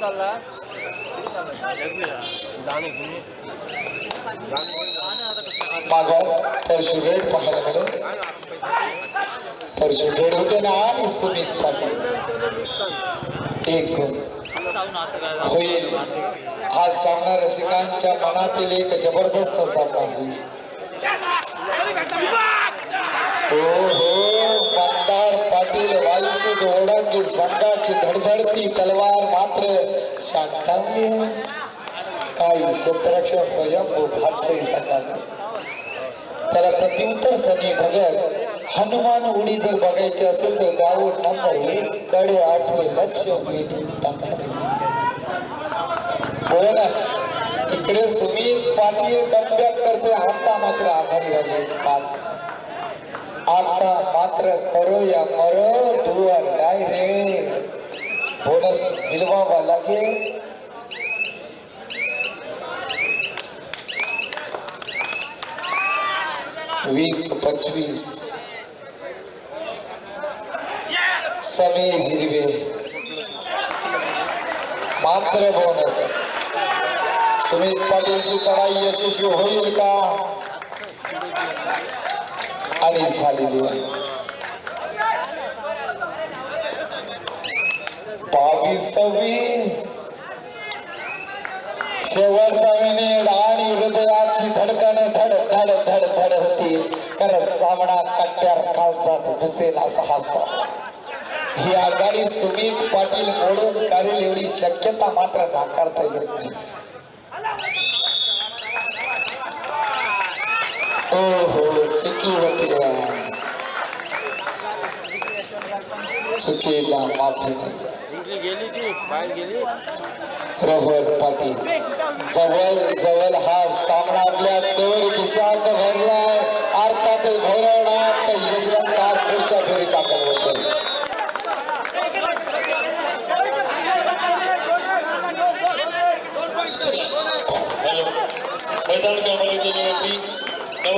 चालला. दाणे घेऊन परशु रेड पाहायला मिळेल परशु रेड होते ना आणि सुमित पाटील. एक गुण होईल. हा सामना रसिकांच्या मनातील एक जबरदस्त सामना होईल. हो हो. मंदार पाटील वायुसूद ओढांगी संघाची धडधडती तलवार मात्र शांतावली काही क्षेत्राच्या स्वयं भागचे सकाळ त्याला प्रत्युत्तर सनी भगत हनुमान उडी जर बघायची असेल तर गाव नंबर एक कडे आठवे लक्ष वेधी टाकावे. बोनस इकडे सुमित पाटील कमबॅक करते आता मात्र आघाडी राहिले पाच. आता मात्र करो या मरो धुवर बोनस मिळवावा लागेल वीस ते पंचवीस समीर हिरवे। मात्र बोनस। सुमित पाटीलची चढाई यशस्वी होईल का? बावीस सव्वीस शेवटचा मिनिट आणि हृदयाची धडकन धड धड धड धड होती. कारण सामना कट्ट्यार खालचा हुसेन असा हा ही आघाडी सुमित पाटील मोडून काढेल एवढी शक्यता मात्र नाकारता येत नाही. ओ हो चुकी होती चुकीला माफी नाही. गेली ती बाहेर गेली? रघुवर पाटील जवळ जवळ हा सामना आपल्या चोर दिशात भरलाय. अर्थात भैरवनाथ यशवंत पुढच्या फेरी टाकत होते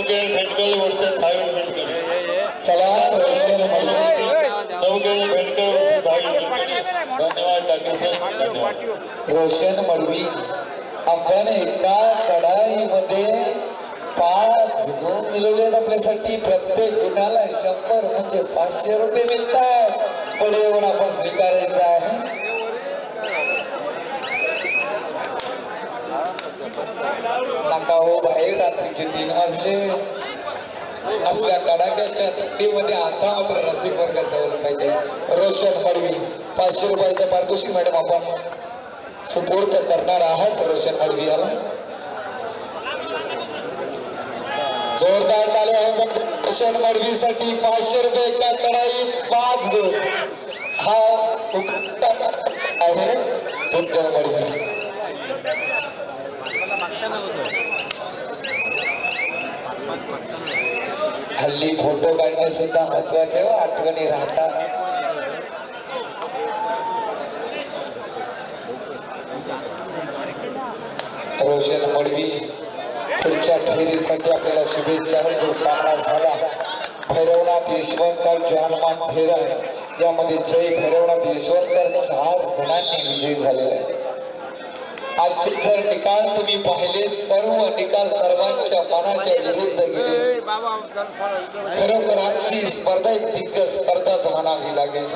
भेटकर भेटकर चला भेटकर धन्यवाद रोशन मडवी आपण एका चढाईमध्ये पाच गुण मिळवले आपल्यासाठी. प्रत्येक गुणाला शंभर म्हणजे पाचशे रुपये मिळतात. पुढे येऊन आपण स्वीकारायचं आहे. नका हो बाहेर रात्रीचे तीन वाजले. असल्या कडाक्याच्या थंडीमध्ये आता मात्र रसिक वर्ग जवळ पाहिजे. रोशन मडवी. पाचशे रुपयाचा पारितोषिक मॅडम आपण सुपूर्त करणार आहात रोशन मडवी याला जोरदार टाळ्या होऊन जातील. रोशन मडवीसाठी पाचशे रुपये एका चढाई पाच गुण हा आहे बुद्ध मडवी हल्ली फोटो काढणे सुद्धा महत्त्वाचे आठवणी राहतात. रोशन मडवी पुढच्या फेरीसाठी आपल्याला शुभेच्छा जो सामना झाला भैरवनाथ ईश्वरकर हनुमान फेरा यामध्ये जय भैरवनाथ यशवंतकर चार गुणांनी विजयी झालेला आहे. आजचे जर निकाल तुम्ही पाहिले सर्व निकाल सर्वांच्या मनाच्या विरुद्ध गेले. खरोखर आजची स्पर्धा एक दिग्गज स्पर्धाच म्हणावी लागेल.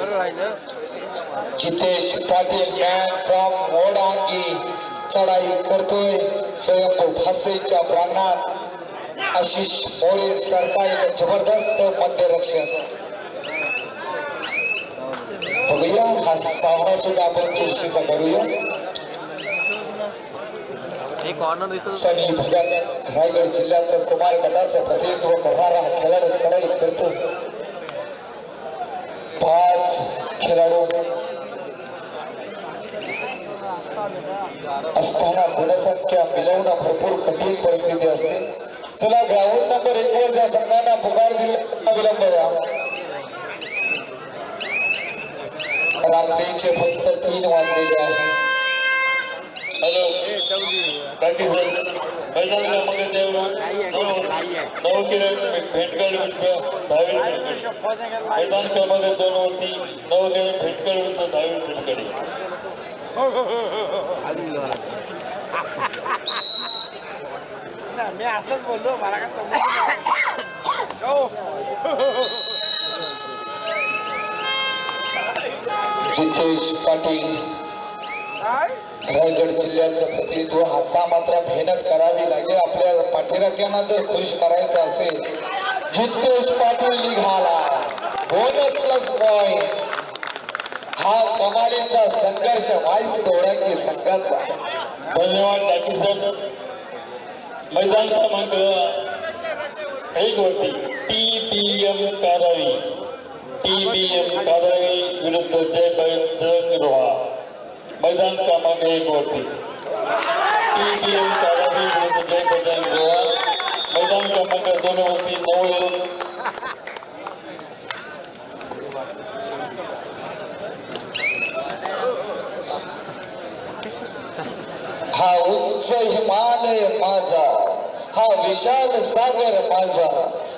Jitesh Patil man from Modangi. चढाई करतोय. स्वयंभू भासेच्या प्राणात आशिष मोरे सारखा एक जबरदस्त मध्यरक्षक बघूया हा सामना सुद्धा आपण तुळशीचा करूया. सनी भगत रायगड जिल्ह्याचं कुमार गटाचं प्रतिनिधित्व करणारा हा खेळाडू चढाई करतो पाच असताना गुणसंख्या मिळवणं भरपूर कठीण परिस्थिती असते. चला ग्राउंड नंबर एक वर ज्या संघांना पुकार दिला विलंब या. रात्रीचे फक्त तीन वाजलेले आहे हॅलो. भेटकर मैदान क्रमांक दोन वरती विरुद्ध दहावी मी असंच बोललो मला काय समजलं हो जितेश पाटील. रायगड जिल्ह्याचं प्रतिनिधित्व आता मात्र मेहनत करावी लागेल. आपल्या पाठीराख्यांना जर खुश करायचं असेल जितेश पाटील निघाला. बोनस प्लस पॉइंट हा कमालीचा संघर्ष व्हायच दोडाकी संघाचा धन्यवाद डाके सर. मैदान क्रमांक एक वरती T B M Karavi T B M Karavi विरुद्ध जय बजरंग मैदान क्रमांक एक वरती. टी बी एम कारावी विरुद्ध जय बजरंग रोहा मैदान क्रमांक दोन वरती नऊ हा उंच हिमालय माझा, हा विशाल सागर माझा,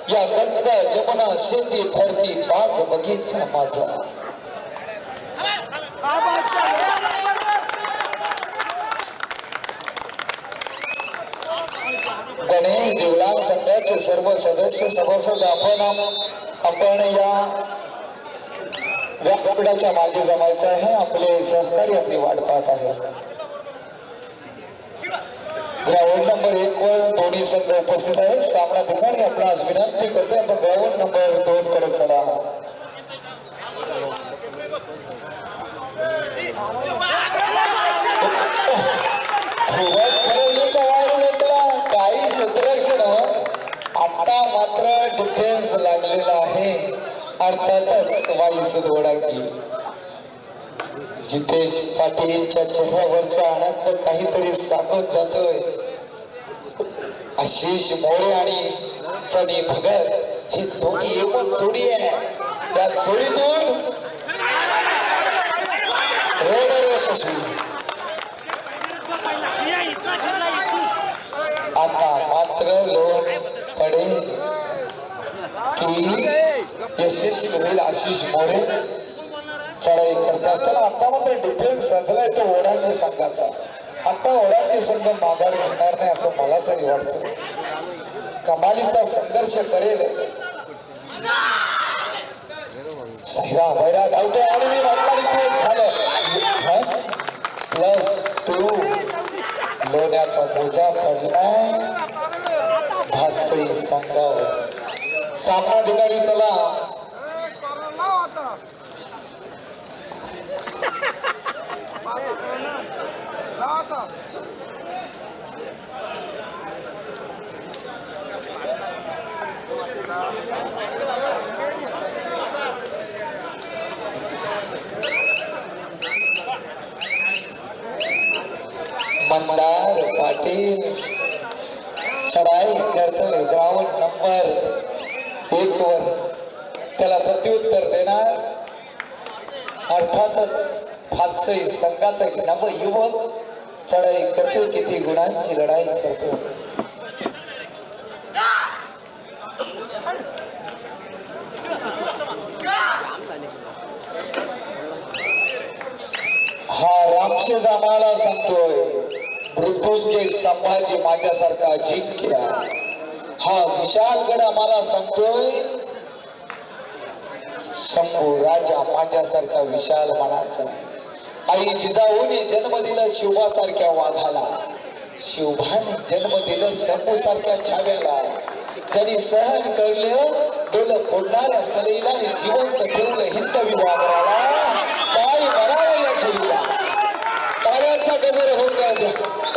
या गंगा जमुना शेती भरती बाग बगीचा माझा. गणेश देवलांग संघाचे सर्व सदस्य सभासद आपण आपण या व्यासपीठाच्या मागे जमायचं आहे. आपले सहकारी आपली वाट पाहत आहे. ग्राउंड नंबर एक वर दोन्ही संघ उपस्थित आहेत. सामना ठिकाणी आपणास विनंती करतोय. आपण ग्राउंड नंबर दोन कडे चला. काही क्षेत्ररक्षण आता मात्र डिफेन्स लागलेला आहे. अर्थातच वायू घोडाकी जितेश पाटीलच्या चेहऱ्यावरचा आनंद काहीतरी सांगत जातोय. आशिष मोरे आणि सनी भगत हे दोन्ही एकच जोडी आहे. त्या जोडीतून यशस्वी. आता मात्र लोक पडे की यशस्वी होईल आशिष मोरे. चढाई करत असताना आता मात्र डिफेन्स सजलाय तो ओढांनी संघाचा. आता ओढांनी संघ माघार घेणार नाही असं मला तरी वाटतं. कमालीचा संघर्ष करेल. साईरा बैरा धावतोय आणि मी झालं. प्लस टू लोण्याचा मोजा पडलाय. भातसई संघावर सामनाधिकारी चला. मंदार पाटील चढाई करतोय ग्राउंड नंबर एक वर. त्याला प्रत्युत्तर देणार. अर्थातच फातसई संघाचा एक नव युवक चढाई करतो किती गुणांची लढाई करतो. हा रामशेज आम्हाला सांगतोय मृत्युंजय संभाजी माझ्यासारखा जिंक्या हा विशालगड आम्हाला सांगतोय शंभू राजा माझ्यासारखा विशाल मनाचा. आई जिजाऊने जन्म दिला शिवबासारख्या वाघाला. शिवभाने जन्म दिलं शंभू सारख्या छाव्याला. ज्यांनी सहन करलं डोलं फोडणाऱ्या सलीला जिवंत ठेवलं हिंदवी वापराला काय बरावं या खेळीला. ताऱ्याचा गजर होऊन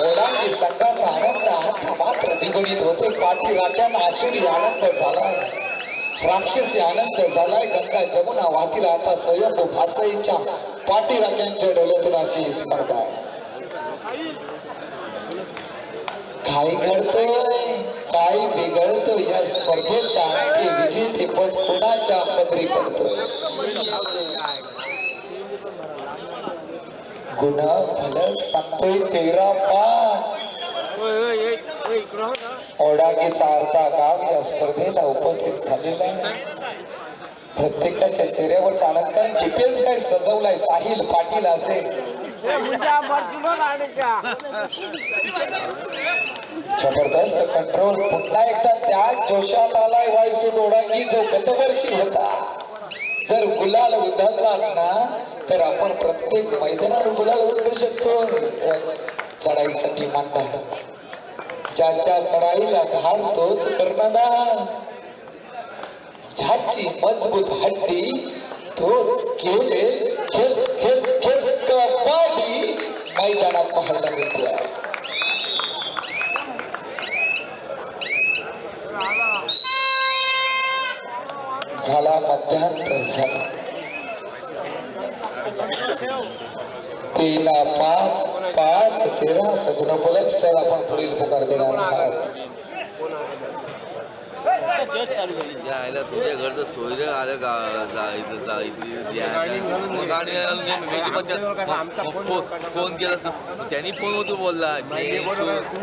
ओलांडी संघाचा आनंद आता मात्र द्विगुणित होते. पाठी राख्यांना आसुरी आनंद झाला राक्षसी आनंद झालाय. गंगा जमुना वाहतील आता स्वयंभू भासईच्या पाठी राख्यांच्या डोळ्यातून अशी स्पर्धा. आहे काय घडतोय काय बिघडतो या स्पर्धेचा ते विजेते पद कुणाच्या पदरी पडतोय? गुण फलक सांगतोय तेरा पाच. ओढागीचा अर्धा गाव या स्पर्धेला उपस्थित झालेला आहे. प्रत्येकाच्या चेहऱ्यावर चालत काय डिफेन्स काय सजवलाय साहिल पाटील असेल जबरदस्त कंट्रोल पुन्हा एकदा त्या जोशात आलाय वायसू दोडांगी जो गतवर्षी होता. जर गुलाल उधळला ना तर आपण प्रत्येक मैदानावर गुलाल उधळू शकतो. चढाईसाठी म्हणतात ज्याच्या चढाईला घाल तोच कर्णधार. ज्याची मजबूत हड्डी तोच खेळ खेळ खेळ खेळ कबड्डी मैदानात पाहायला मिळतोय. झाला मध्यांतर झाला. तेरा पाच पाच तेरा सगळं बोलत सर आपण पुढील पुकार देणार आहात. जस्ट चालू झाली. यायला तुझ्या घरचं सोयरं आलं का? जा इथं जा इथं यायला मग गाडी आलं नाही, मी मी पण त्या- फो- फोन केला असतो. त्यांनी फोनवर बोलला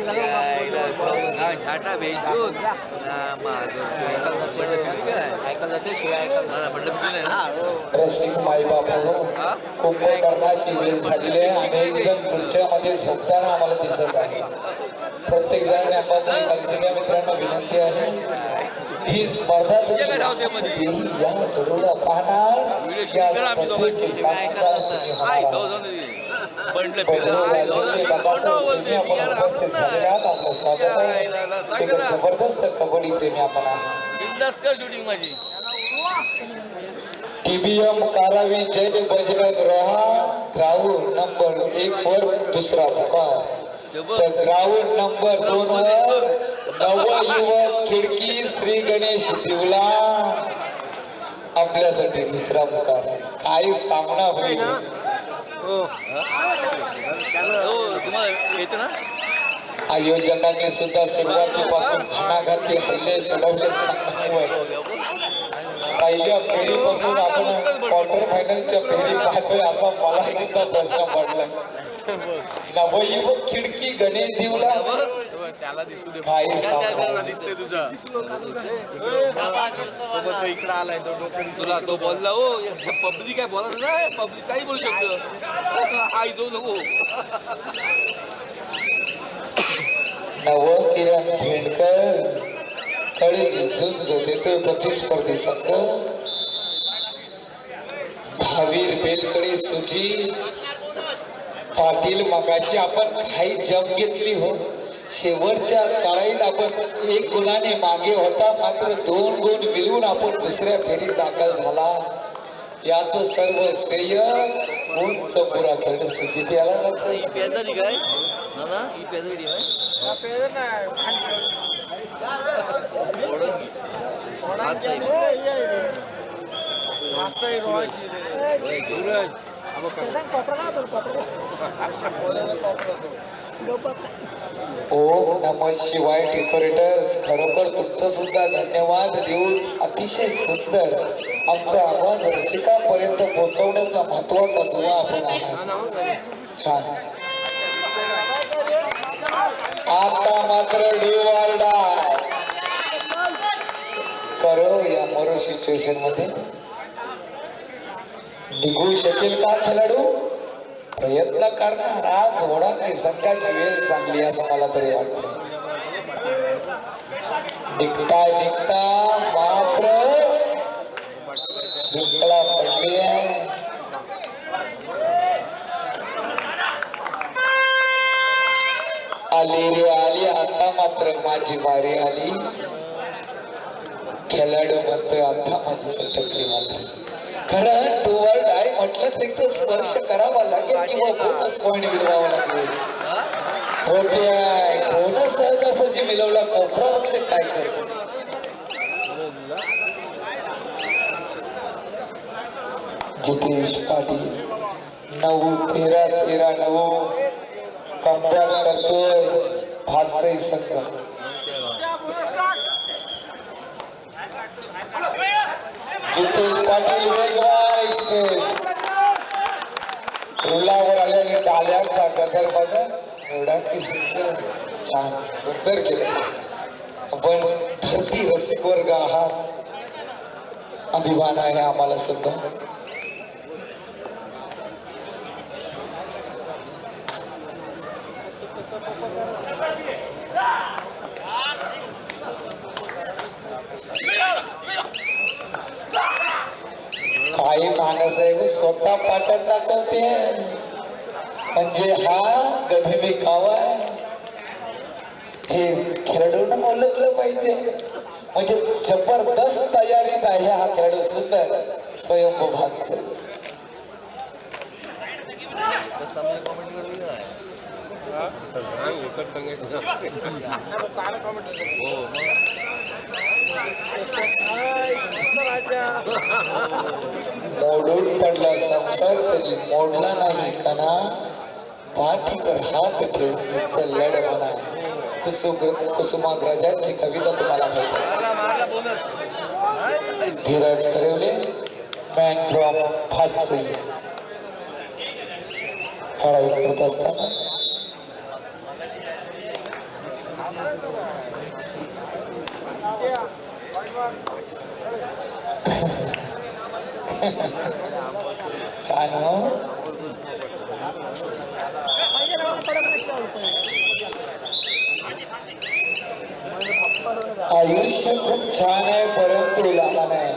यायला ना झाटा भेटून ना माझं सोयरं पडलं ठीक आहे ऐकायला जाते शिवाय ऐकायला मला म्हटलं मी नाही ना? रसिक माई बापू कुंभकर्णाची वेळ झालेली आहे. अनेक जण पुढच्या मध्ये झोपताना आम्हाला दिसत आहे प्रत्येक जण काळजीच्या मित्रांना विनंती आहे. ही स्पर्धा तुम्ही या जरूर पाहणार या स्पर्धेचे साक्षीदार तुम्ही आई होणार जाऊ आहात. जाऊन दे. म्हटलं बबलू फिरलं आई जाऊ राजाचे जाऊन बाबासाहेब बोलते प्रेमी मी आपण यार उपस्थित आपण झालेले आहात. आपलं स्वागत आहे सांग एक ना. जबरदस्त कबड्डी प्रेमी आपण आहात बिंदास कर शूटिंग माझी टीबीएम कारावी जय बजरंग रहा ग्राउंड नंबर एक वर दुसरा पुकार तर ग्राउंड नंबर दोन वर नवयुवक खिडकी श्री गणेश दिवला आपल्यासाठी दुसरा पुकार आहे. काय सामना होईल. हो. ना? आयोजकांनी सुद्धा सुरुवातीपासून घणाघाती हल्ले चढवले पहिल्या फेरीपासून आपण क्वार्टर फायनलच्या फेरी पाहतोय असा मला सुद्धा प्रश्न पडलाय. नवयुवक खिडकी गणेश दिवला त्याला दिसू दे. दिसते तुझा. इकडे आलाय तो तुला तो बोलला हो पब्लिक काय बोलायचं नाही. पब्लिक काही बोलू शकतो. आई जाऊ नको. नव किरणकडे जो देतोय प्रतिस्पर्धी संघ भावीर बेलकडे सुजी पाटील मगाशी आपण काही जम घेतली हो. शेवटच्या चढाईत आपण एक गुणाने मागे होता मात्र दोन गुण मिळवून आपण दुसऱ्या फेरीत दाखल झाला. याच सर्व श्रेय उंच पुरा खेळ सुजित याला ओ ओम नम शिवाय डेकोरेटर्स खरोखर तुमचं सुद्धा धन्यवाद देऊन अतिशय सुंदर आमचा आवाज रसिकापर्यंत पोहोचवण्याचा महत्त्वाचा दुवा आपण आहात. छान. आता मात्र डिवार्डा करो या मरो सिच्युएशनमध्ये. निघू शकेल का खेळाडू? प्रयत्न करणार. आज थोडा नाही सध्याची वेळ चांगली असं मला तरी वाटतं. निघता निघता. मात्र शृंखला पडली आहे. आली रे आली. आता मात्र माझी बारी आली. खेळाडू मात्र आता माझी सटकली मात्र. खरं टू वर्ड आहे म्हटलं तर एक तर स्पर्श करावा लागेल किंवा बोनस पॉईंट मिळवावा लागेल. आहे. बोनस सहजासहजी मिळवला कोपरा रक्षक काय करतो जितेश पाटील नऊ तेरा तेरा नऊ. कमबॅक करतोय. भातसाई संघ जितेश पाटील वेगवान एक्सप्रेस रुलावर आलेल्या टाळ्यांचा गजर बघा एवढा की सुंदर छान सुंदर केलं आपण धरती रसिक वर्ग आहात अभिमान आहे आम्हाला सुद्धा साहेब स्वतः पाटण दाखवते. म्हणजे हा गधे गाव आहे हे खेळाडूंना ओळखलं पाहिजे. म्हणजे जबरदस्त तयारी आहे हा खेळाडू सुंदर. स्वयंभू भाग राजा हो. मोडून पडला संसार तरी मोडला नाही कना. पाठीवर हात ठेवून नुसतं लढ म्हणा. कुसुम कुसुमाग्रजांची कविता तुम्हाला माहीत असेल. धीरज खरेवले मॅन ड्रॉप फासी चढाई करत असताना. आयुष्य खूप छान आहे परंतु लहान आहे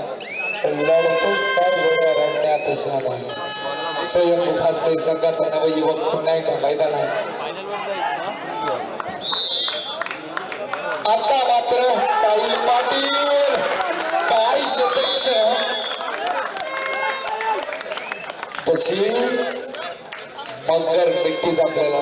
लढतोच तर रडण्यात मैदानात आता मात्र साई पाटील काय क्षेत्रक्ष वर्षी मगर मिट्टीच आपल्याला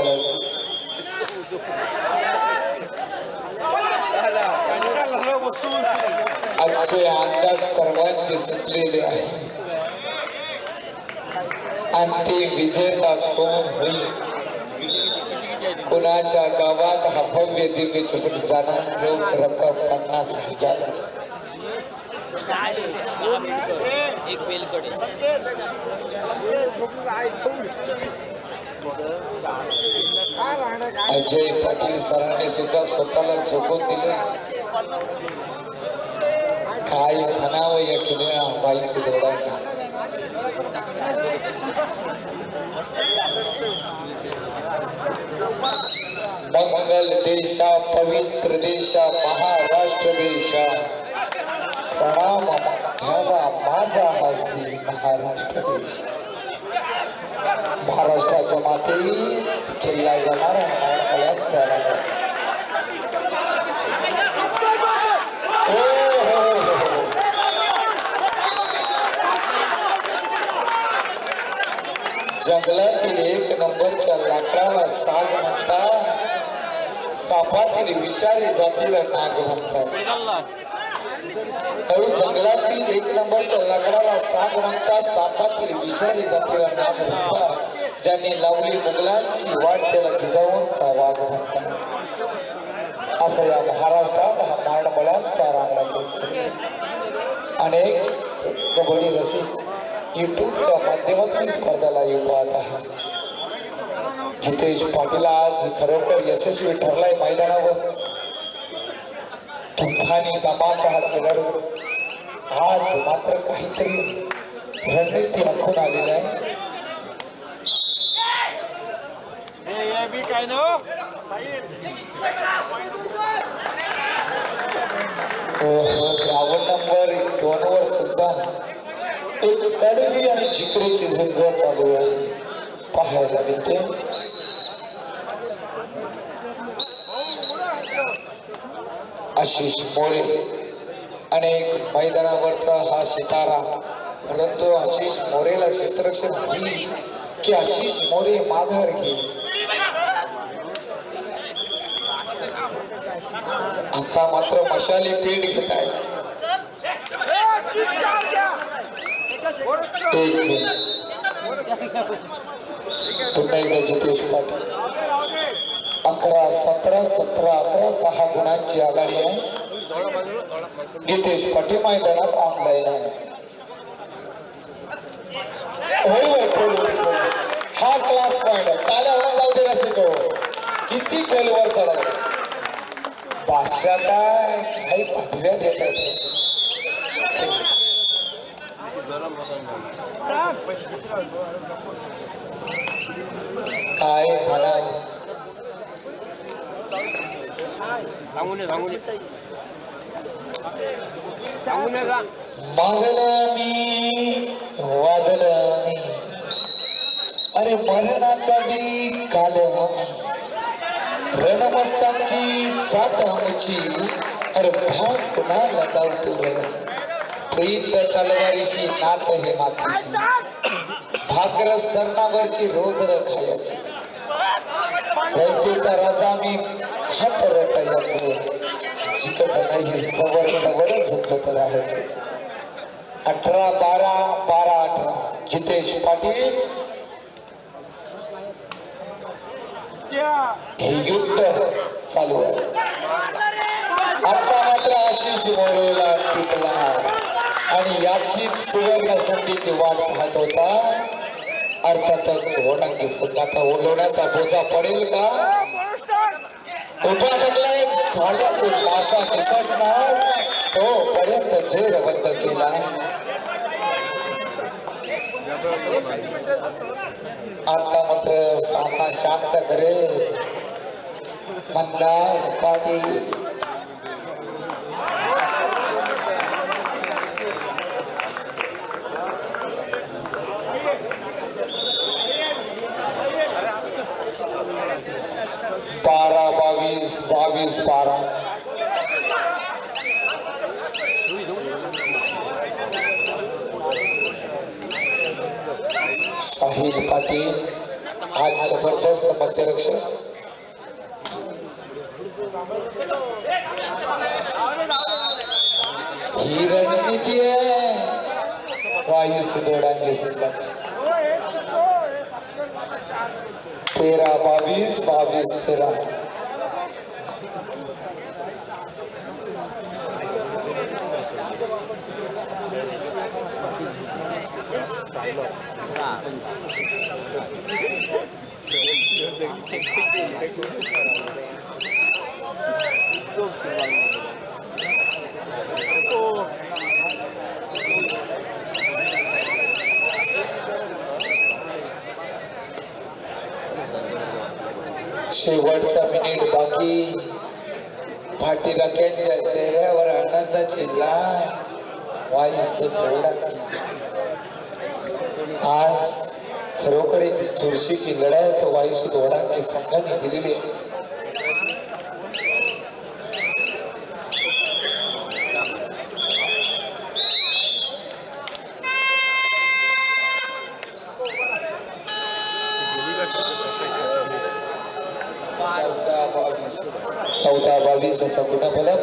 आजचे अंदाज सर्वांचे चुकलेले आहे. अंतिम विजेता कोण होईल. कुणाच्या गावात हा भव्य दिव्य चषक जाणार रोख रक्कम पन्नास हजार. एक बेलकडे अजय पाटील सरांनी सुद्धा स्वतःला झोकून दिले. काय म्हणावं या खेळा बाईस दोघांना मंगल देशा, पवित्र देशा, महाराष्ट्र देशा. प्रणाम घ्यावा माझा हस्ती महाराष्ट्र देश महाराष्ट्राच्या माती खेळला जाणारा मळ्यात जाणार जंगलातील एक नंबरच्या लाकडाला साग म्हणतात. सापातील विषारी जातीला नाग म्हणतात. हळू जंगलातील एक नंबरच्या लाकडाला साग म्हणतात सापातील विषारी जातीला नाम म्हणतात ज्याने लावली मुघलांची वाट त्याला जिजाऊंचा वाघ म्हणतात असं या महाराष्ट्रात हा मांडमळ्यांचा रांगडा खेळ अनेक कबड्डी रसिक युट्यूबच्या माध्यमातून ही स्पर्धेला येऊ पाहत आहे जितेश पाटील आज खरोखर यशस्वी ठरलाय मैदानावर. तुफानी दमाचा हा आज मात्र काहीतरी रणनीती आखून आलेली आहे. नंबर दोन वर सुद्धा एक कडवी आणि झुंज चालू आहे. पाहायला मिळते. आशिष मोरे अनेक मैदानावरचा हा सितारा. परंतु आशिष मोरेला क्षेत्ररक्षण होईल की आशिष मोरे माघार घेईल? आता मात्र मशाली पेट घेत आहे. पुन्हा एकदा जितेश पाटील. अकरा सतरा सतरा अकरा सहा गुणांची आघाडी आहे. जितेश पाटील मैदानात ऑनलाईन आहे. होय हा क्लास पॉइंट आहे. काल्यावर जाऊ दे किती खोलवर चढायचं बादशाह काय? काही पदव्या देतात काय? म्हणा सांगून सांगून सांगून का मागणी अरे मरणाचा बी काल रणमस्तांची सात आमची अरे भाग कुणाला दावतो प्रीत तलवारीशी नात हे मातीशी. भाकर स्तनावरची रोज र खायची रयतेचा राजा मी हात रटायचो जिकत नाही सवर्णवरच झुकत राहायचं. अठरा बारा बारा अठरा. जितेश पाटील. हे युद्ध चालू आहे. आता मात्र आशिष मोरेला टिकला आणि याची सुवर्ण संधीची वाट पाहत होता. अर्थातच ओढांगी संघाचा ओलवण्याचा बोजा पडेल का? उभा तो पर्यंत झेड केला. आता मात्र सामना शांत करे मंदार पाटील बारा बावीस बावीस बारा साहिल पाटील आज जबरदस्त मध्यरक्षक ही। रणनीती आहे वायू सुदोडांगे संघाची तेरा बावीस बावीस तेरा शेवटचा मिनिट बाकी. भाटीराख्यांच्या चेहऱ्यावर आनंदाची लाट. वाईस थोडाकी आज खरोखर एक चुरशीची लढाई वाईस दोडांगे संघाने दिलेली आहे चौदा बावीस चौदा बावीस असा गुन्हा फलक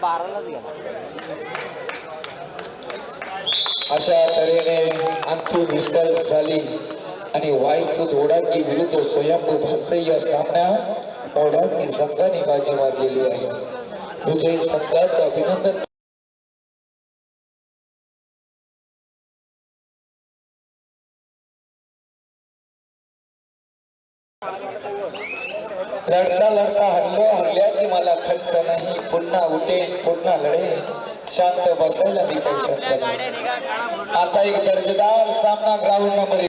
बारालाच गेला अशा तऱ्हेने अंतिम विस्तार झाली. आणि वायसूद ओढांगी विरुद्ध स्वयंभू भासे या सामना ओढांनी संघाने बाजी मारलेली आहे. विजयी संघाचं अभिनंदन. लढता लढता हरलो हरल्याची मला खंत नाही पुन्हा उठेन पुन्हा लढे शांत बसायला मी काही आता एक दर्जेदार सामना ग्राउंड नंबर